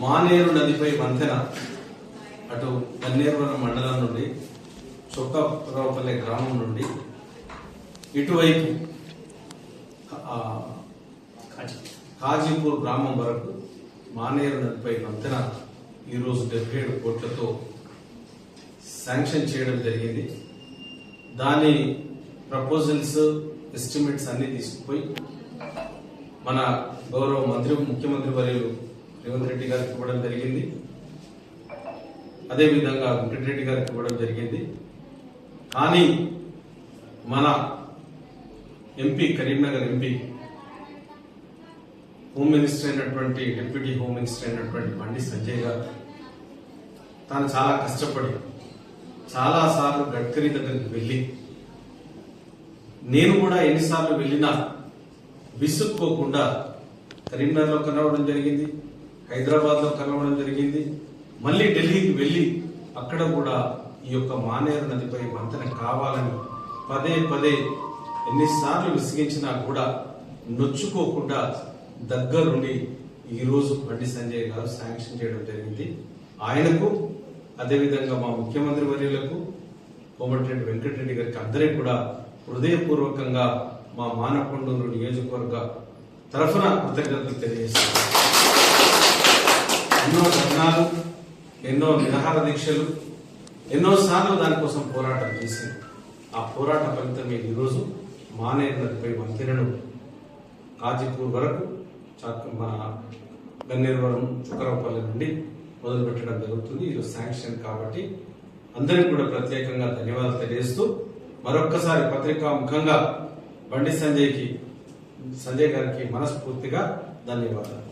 మానేరు నదిపై వంతెన అటు గన్నేరువరం మండలం నుండి చొక్కరావుపల్లె గ్రామం నుండి ఇటువైపు కాజీపూర్ గ్రామం వరకు మానేరు నదిపై వంతెన ఈరోజు డెబ్బై ఏడు కోట్లతో శాంక్షన్ చేయడం జరిగింది. దాని ప్రపోజల్స్ ఎస్టిమేట్స్ అన్నీ తీసుకుపోయి మన గౌరవ మంత్రి ముఖ్యమంత్రి వర్యులు రేవంత్ రెడ్డి గారికి ఇవ్వడం జరిగింది. అదేవిధంగా వెంకటరెడ్డి గారికి ఇవ్వడం జరిగింది. కానీ మన MP Karimnagar MP home minister అయినటువంటి డిప్యూటీ హోమ్ మినిస్టర్ అయినటువంటి బండి సంజయ్ గారు తాను చాలా కష్టపడి చాలాసార్లు గడ్కరీ దగ్గరికి వెళ్ళి నేను కూడా ఎన్నిసార్లు వెళ్ళినా విసుక్కోకుండా కరీంనగర్లో కనవడం జరిగింది. హైదరాబాద్లో కలవడం జరిగింది. మళ్ళీ ఢిల్లీకి వెళ్ళి అక్కడ కూడా ఈ యొక్క మానేరు నదిపై వంతెన కావాలని పదే పదే ఎన్నిసార్లు విసిగించినా కూడా నొచ్చుకోకుండా దగ్గరుండి ఈరోజు బండి సంజయ్ గారు శాంక్షన్ చేయడం జరిగింది. ఆయనకు అదేవిధంగా మా ముఖ్యమంత్రి వర్యులకు కోమటిరెడ్డి వెంకటరెడ్డి గారికి అందరికీ కూడా హృదయపూర్వకంగా మా మానకొండూరు నియోజకవర్గ తరఫున కృతజ్ఞతలు తెలియజేస్తున్నాను. ఎన్నో ధర్నాలు ఎన్నో నిరాహార దీక్షలు ఎన్నో సార్లు దానికోసం పోరాటం చేసి ఆ పోరాట ఫలితమే ఈరోజు మానేరు నదిపై వంతెనను కాజీపూర్ వరకు మన గన్నేరువరం చుక్కరావుపల్లి నుండి మొదలుపెట్టడం జరుగుతుంది. ఇది శాంక్షన్ కాబట్టి అందరికీ కూడా ప్రత్యేకంగా ధన్యవాదాలు తెలియజేస్తూ మరొక్కసారి పత్రికా ముఖంగా బండి సంజయ్కి సంజయ్ గారికి మనస్ఫూర్తిగా ధన్యవాదాలు.